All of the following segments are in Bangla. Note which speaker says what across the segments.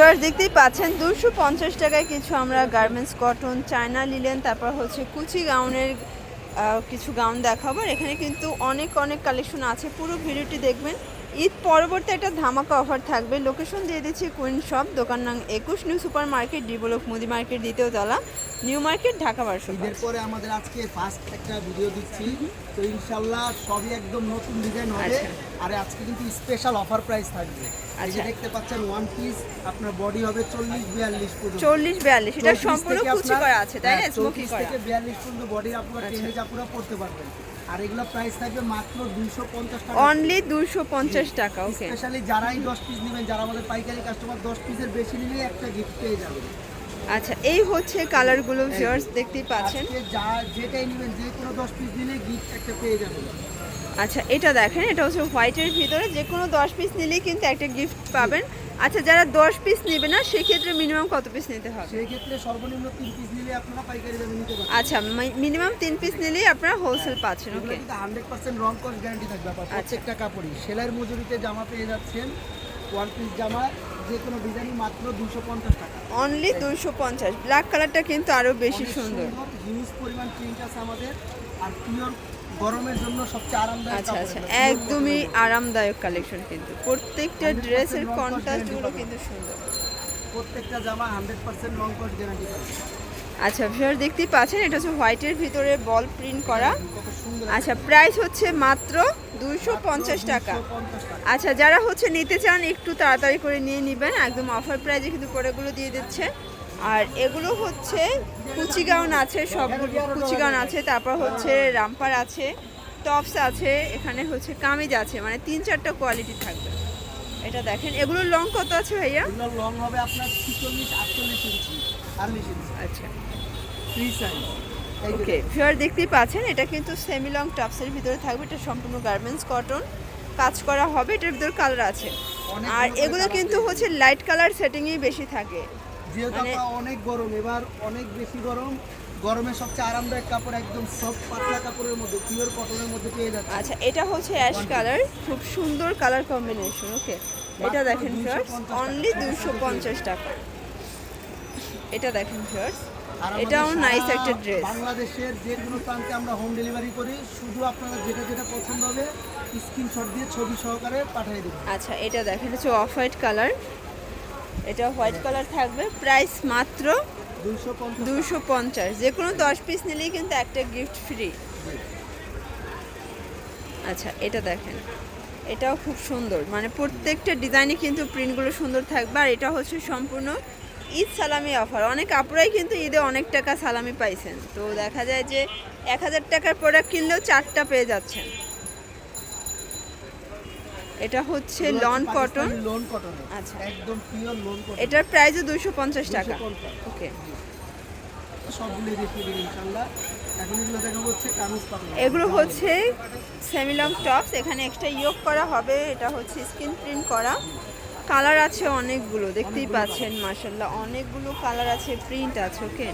Speaker 1: ভিউয়ার্স, দেখতেই পাচ্ছেন দুশো পঞ্চাশ টাকায় কিছু আমরা গার্মেন্টস কটন চায়না লিলেন তারপর হচ্ছে কুচি গাউনের কিছু গাউন দেখাবো। এখানে কিন্তু অনেক অনেক কালেকশন আছে। পুরো ভিডিওটি দেখবেন। ঈদ পরবর্তী একটা ধামাকা অফার থাকবে। লোকেশন দিয়ে দিচ্ছি কুইন শপ দোকান নাম একুশ নিউ সুপার মার্কেট ডিভেলপ মুদি মার্কেট দ্বিতীয় তলা নিউ মার্কেট ঢাকা বারশো
Speaker 2: ঈদের পরে আমাদের আজকে ফার্স্ট একটা ভিডিও দিচ্ছি। তো ইনশাল্লাহ সবই একদম নতুন ডিজাইন হবে।
Speaker 1: আচ্ছা।
Speaker 2: আর আজকে কিন্তু স্পেশাল অফার প্রাইস থাকবে।
Speaker 1: আচ্ছা।
Speaker 2: দেখতে পাচ্ছেন ওয়ান পিস আপনার বডি হবে চল্লিশ বিয়াল্লিশ পর্যন্ত।
Speaker 1: চল্লিশ বিয়াল্লিশ এটা সম্পূর্ণ কুচি করা আছে তাই না?
Speaker 2: হ্যাঁ,
Speaker 1: স্মোকি করা
Speaker 2: থেকে বিয়াল্লিশ পর্যন্ত বডি আপনারা। টেনে চাপুরা পড়তে পারবেন। আর এগুলো প্রাইস থাকবে মাত্র দুইশো পঞ্চাশ টাকা।
Speaker 1: অনলি দুশো পঞ্চাশ টাকা ওকে
Speaker 2: স্পেশালি যারাই দশ পিস নেবেন যারা আমাদের পাইকারি কাস্টমার দশ পিসের বেশি নিলে একটা গিফট পেয়ে যাবেন।
Speaker 1: আচ্ছা এই হচ্ছে কালারগুলো ভিউয়ার্স দেখতেই পাচ্ছেন।
Speaker 2: যা যেটাই নেবেন যে কোনো দশ পিস নিলে গিফট একটা পেয়ে যাবেন।
Speaker 1: আচ্ছা এটা দেখেন এটা হচ্ছে হোয়াইটের ভিতরে যে কোনো দশ পিস নিলেই কিন্তু একটা গিফট পাবেন। আচ্ছা যারা দশ পিস নেবে না সেক্ষেত্রে মিনিমাম কত পিস নিতে হবে?
Speaker 2: সেই ক্ষেত্রে সর্বনিম্ন তিন পিস নিলে আপনারা পাইকারি দামে নিতে পারবেন।
Speaker 1: আচ্ছা মিনিমাম তিন পিস নিলেই আপনারা হোলসেল পাচ্ছেন ওকে
Speaker 2: কিন্তু হান্ড্রেড পার্সেন্ট রং কস গ্যারান্টি থাকবে আপনার
Speaker 1: আচ্ছা।
Speaker 2: প্রত্যেকটা কাপড়ই। সেলাইয়ের মজুরিতে জামা পেয়ে যাচ্ছেন ওয়ান পিস জামা যে কোনো ডিজাইনই মাত্র দুশো পঞ্চাশ টাকা।
Speaker 1: অনলি দুশো পঞ্চাশ। ব্ল্যাক কালারটা কিন্তু আরও বেশি সুন্দর।
Speaker 2: হিউজ পরিমাণ প্রিন্ট আছে আমাদের আর পিওর গরমের জন্য সবচেয়ে আরামদায়ক
Speaker 1: আচ্ছা আচ্ছা। একদমই আরামদায়ক কালেকশন কিন্তু। প্রত্যেকটা ড্রেসের কন্ট্রাস্টগুলো কিন্তু সুন্দর।
Speaker 2: প্রত্যেকটা জামা হান্ড্রেড পার্সেন্ট কস গ্যারান্টি
Speaker 1: আচ্ছা ভিউয়ার দেখতেই পাচ্ছেন এটা হচ্ছে হোয়াইটের ভিতরে বল প্রিন্ট করা। আচ্ছা প্রাইস হচ্ছে মাত্র দুশো পঞ্চাশ টাকা।
Speaker 2: 250 টাকা।
Speaker 1: আচ্ছা যারা হচ্ছে নিতে চান একটু তাড়াতাড়ি করে নিয়ে নেবেন। একদম অফার প্রাইজে কিন্তু প্রোডাক্টগুলো দিয়ে দিচ্ছে। আর এগুলো হচ্ছে কুচিগাউন আছে সবগুলো কুচি গাউন আছে তারপর হচ্ছে রামপার আছে টপস আছে এখানে হচ্ছে কামিজ আছে মানে তিন চারটা কোয়ালিটি থাকবে। এটা দেখেন এগুলোর লং কত আছে ভাইয়া?
Speaker 2: লং হবে আপনার ছিচল্লিশ আটচল্লিশ ইঞ্চি আটচল্লিশ ইঞ্চি।
Speaker 1: আচ্ছা।
Speaker 2: ফ্রি সাইজ
Speaker 1: ওকে ফিওর দেখতেই পাচ্ছেন এটা কিন্তু সেমি লং টপসের ভিতরে থাকবে এটা সম্পূর্ণ গার্মেন্টস কটন কাজ করা হবে এটার ভিতরে কালার আছে। আর এগুলো কিন্তু হচ্ছে লাইট কালার সেটিংই বেশি থাকে।
Speaker 2: যেহেতু
Speaker 1: মানে-
Speaker 2: অনেক গরম এবার অনেক বেশি গরম গরমে সবচেয়ে আরামদায়ক কাপড় একদম সফট পাতলা কাপড়ের মধ্যে পিওর কটনের মধ্যে পেয়ে যাচ্ছে।
Speaker 1: আচ্ছা এটা হচ্ছে অ্যাশ কালার খুব সুন্দর কালার কম্বিনেশন ওকে এটা দেখেন
Speaker 2: 250
Speaker 1: অনলি দুশো পঞ্চাশ টাকা। এটা দেখেন
Speaker 2: আমাদের
Speaker 1: এটাও নাইস একটা ড্রেস
Speaker 2: বাংলাদেশের যে কোনো প্রান্তে আমরা হোম ডেলিভারি করি শুধু আপনারা যেটা যেটা পছন্দ হবে স্ক্রিনশট দিয়ে ছবি সহকারে পাঠিয়ে দেবেন।
Speaker 1: আচ্ছা এটা দেখেন হচ্ছে অফ হোয়াইট কালার এটা হোয়াইট কালার থাকবে। প্রাইস মাত্র দুশো পঞ্চাশ। যে কোনো দশ পিস নিলেই কিন্তু একটা গিফট ফ্রি। আচ্ছা এটা দেখেন। এটাও খুব সুন্দর। মানে প্রত্যেকটা ডিজাইনে কিন্তু প্রিন্টগুলো সুন্দর থাকবে। আর এটা হচ্ছে সম্পূর্ণ ঈদ সালামি অফার। অনেক আপুরাই কিন্তু ঈদে অনেক টাকা সালামি পাইছেন। তো দেখা যায় যে এক হাজার টাকার প্রোডাক্ট কিনলেও চারটা পেয়ে যাচ্ছেন। এটা হচ্ছে লন কটন।
Speaker 2: লোন কটন
Speaker 1: আচ্ছা।
Speaker 2: একদম পিওর লোন কটন
Speaker 1: এটার দুশো পঞ্চাশ টাকা।
Speaker 2: 250
Speaker 1: ওকে
Speaker 2: সবগুলো দেখিয়ে দিন ইনশাল্লাহ এখন এগুলো দেখাবো হচ্ছে কামিজ পাতলা
Speaker 1: এগুলো হচ্ছে সেমিলং টপস এখানে এক্সট্রা ইয়োগ করা হবে। এটা হচ্ছে স্কিন প্রিন্ট করা। কালার আছে অনেকগুলো দেখতেই পাচ্ছেন মার্শাল্লাহ অনেকগুলো কালার আছে প্রিন্ট আছে ওকে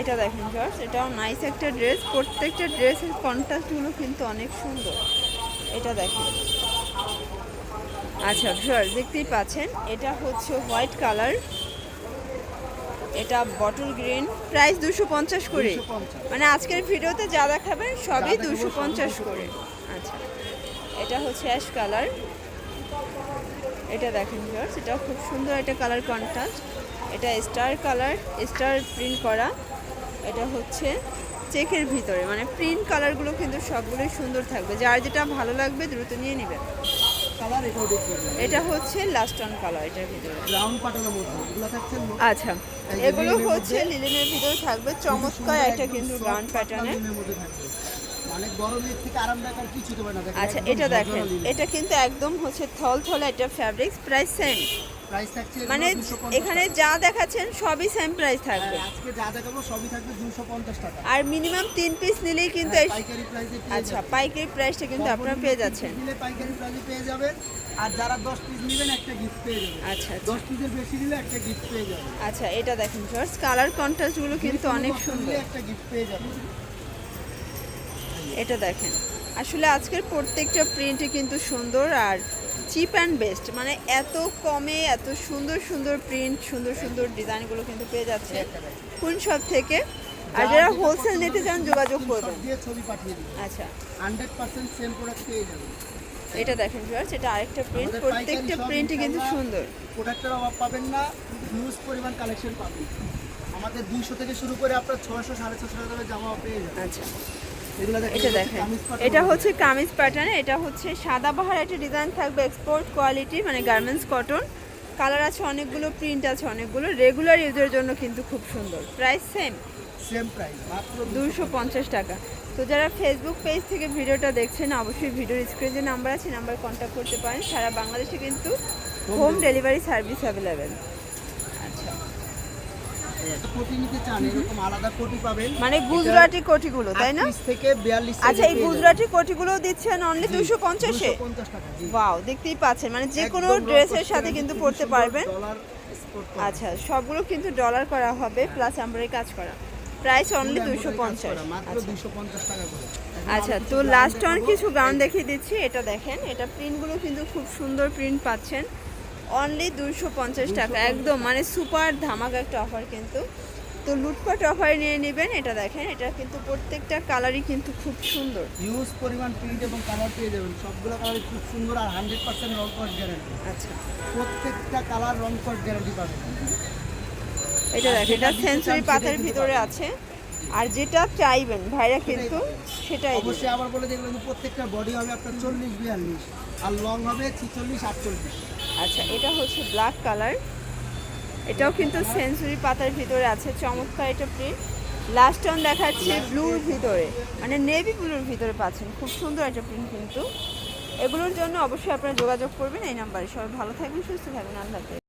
Speaker 1: এটা দেখেন জর্জ এটাও নাইস একটা ড্রেস প্রত্যেকটা ড্রেসের কন্ট্রাস্টগুলো কিন্তু অনেক সুন্দর। এটা দেখেন। আচ্ছা জর্জ দেখতেই পাচ্ছেন এটা হচ্ছে হোয়াইট কালার। এটা বটল গ্রিন। প্রাইস দুশো পঞ্চাশ করে। মানে আজকের ভিডিওতে যা দেখাবেন সবই দুশো পঞ্চাশ
Speaker 2: 250
Speaker 1: করে। আচ্ছা এটা হচ্ছে অ্যাশ কালার। এটা দেখেন ভিউয়ার্স এটা খুব সুন্দর একটা কালার কন্ট্রাস্ট। এটা স্টার কালার স্টার প্রিন্ট করা। এটা হচ্ছে চেকের ভিতরে। মানে প্রিন্ট কালারগুলো কিন্তু সবগুলোই সুন্দর থাকবে। যার যেটা ভালো লাগবে দ্রুত নিয়ে নেবেন।
Speaker 2: কালার এটাও
Speaker 1: এটা হচ্ছে লাস্ট অন কালার এটার ভিতরে।
Speaker 2: ব্রাউন পাটালের মধ্যে। এগুলো থাকছে
Speaker 1: আচ্ছা এগুলো হচ্ছে লিলেনের ভিতরে থাকবে। চমৎকার একটা কিন্তু
Speaker 2: ব্রাউন প্যাটার্নে
Speaker 1: আচ্ছা এটা দেখেন এটা কিন্তু একদম হচ্ছে থল থল একটা ফ্যাব্রিক্স প্রাইস সেম
Speaker 2: প্রাইস থাকছে
Speaker 1: মানে এখানে যা দেখাচ্ছেন সবই সেম প্রাইস থাকবে।
Speaker 2: হ্যাঁ, আজকে যা দেখাবো সবই থাকবে 250 টাকা।
Speaker 1: আর মিনিমাম তিন পিস নিলেই কিন্তু
Speaker 2: হ্যাঁ, পাইকারি প্রাইসে
Speaker 1: আচ্ছা। পাইকারি প্রাইসটা কিন্তু আপনারা পেয়ে যাচ্ছেন।
Speaker 2: নিলে পাইকারি প্রাইসে পেয়ে যাবেন। আর যারা 10 পিস নেবেন একটা গিফট পেয়ে যাবেন।
Speaker 1: আচ্ছা আচ্ছা।
Speaker 2: 10 পিসের বেশি নিলে একটা গিফট পেয়ে যাবেন।
Speaker 1: আচ্ছা এটা দেখেন ফার্স্ট কালার কন্ট্রাস্টগুলো কিন্তু অনেক সুন্দর।
Speaker 2: একটা গিফট পেয়ে যাবেন।
Speaker 1: এটা দেখেন আসলে আজকের প্রত্যেকটা প্রিন্টই কিন্তু সুন্দর আর চিপ অ্যান্ড বেস্ট মানে এত কমে এত সুন্দর সুন্দর প্রিন্ট সুন্দর সুন্দর ডিজাইনগুলো কিন্তু পেয়ে যাচ্ছে কোন সব থেকে। আর যারা হোলসেল নিতে চান যোগাযোগ করবেন
Speaker 2: ছবি পাঠিয়ে দিবেন।
Speaker 1: আচ্ছা।
Speaker 2: সেম প্রোডাক্ট পেয়ে যাবেন।
Speaker 1: এটা দেখেন ভিউয়ার্স এটা আরেকটা প্রিন্ট প্রত্যেকটা প্রিন্টই কিন্তু সুন্দর।
Speaker 2: প্রোডাক্টের অভাব পাবেন না হিউজ পরিমাণ কালেকশন পাবেন। আমাদের দুইশো থেকে শুরু করে আপনার ছশো সাড়ে ছশো টাকা জামা পেয়ে যাবেন।
Speaker 1: আচ্ছা। এটা
Speaker 2: হচ্ছে
Speaker 1: দেখেন। এটা হচ্ছে কামিজ প্যাটার্ন এটা হচ্ছে সাদাবাহার একটা ডিজাইন থাকবে এক্সপোর্ট কোয়ালিটি মানে গার্মেন্টস কটন কালার আছে অনেকগুলো প্রিন্ট আছে অনেকগুলো রেগুলার ইউজের জন্য কিন্তু খুব সুন্দর। প্রাইস সেম
Speaker 2: সেম প্রাইস মাত্র
Speaker 1: দুশো পঞ্চাশ টাকা। তো যারা ফেসবুক পেজ থেকে ভিডিওটা দেখছেন অবশ্যই ভিডিওর স্ক্রিনে যে নাম্বার আছে নাম্বার কন্ট্যাক্ট করতে পারেন। সারা বাংলাদেশে কিন্তু হোম ডেলিভারি সার্ভিস অ্যাভেলেবেল
Speaker 2: কোটি নিতে চান এরকম আলাদা কোটি পাবেন।
Speaker 1: মানে গুজরাটি কোটিগুলো তাই না?
Speaker 2: 38 থেকে বিয়াল্লিশ
Speaker 1: আচ্ছা এই গুজরাটি কোটিগুলো দিচ্ছেন অনলি
Speaker 2: টাকা
Speaker 1: ওয়াও দেখতেই পাচ্ছেন। মানে যে কোনো ড্রেসের সাথে কিন্তু পারবেন। আচ্ছা সবগুলো কিন্তু ডলার করা হবে প্লাস এমব্রয়ডারি কাজ করা। প্রাইস অনলি দুশো পঞ্চাশ। আচ্ছা। আচ্ছা তো লাস্ট অন কিছু গাউন দেখিয়ে দিচ্ছি এটা দেখেন এটা প্রিন্টগুলো কিন্তু খুব সুন্দর প্রিন্ট পাচ্ছেন। অনলি দুশো পঞ্চাশ টাকা। একদম মানে সুপার ধামাকা একটা অফার কিন্তু। তো লুটপাট অফারে নিয়ে নেবেন এটা দেখেন এটা কিন্তু প্রত্যেকটা কালারই কিন্তু খুব সুন্দর।
Speaker 2: হিউজ পরিমাণ প্রিন্ট এবং কালার পেয়ে যাবেন। সবগুলো কালার খুব সুন্দর আর হান্ড্রেড পার্সেন্ট রং কস্ট গ্যারান্টি
Speaker 1: আচ্ছা।
Speaker 2: প্রত্যেকটা কালার রং কস্ট গ্যারান্টি পাবেন।
Speaker 1: এটা দেখেন এটা
Speaker 2: সেটাই
Speaker 1: পাতার ভিতরে আছে। আর যেটা চাইবেন ভাইরা কিন্তু সেটাই।
Speaker 2: অবশ্যই আবার বলে দেখবেন প্রত্যেকটা বডি হবে আপনার চল্লিশ বিয়াল্লিশ। আর লং হবে ছিচল্লিশ আটচল্লিশ।
Speaker 1: আচ্ছা এটা হচ্ছে ব্ল্যাক কালার এটাও কিন্তু সেঞ্চুরি পাতার ভিতরে আছে, চমৎকার এটা প্রিন্ট লাস্ট অন দেখাচ্ছে ব্লুর ভিতরে মানে নেভি ব্লুর ভিতরে পাচ্ছেন, খুব সুন্দর একটা প্রিন্ট কিন্তু। এগুলোর জন্য অবশ্যই আপনারা যোগাযোগ করবেন এই নাম্বারে। সবাই ভালো থাকবেন, সুস্থ থাকবেন, আল্লাহ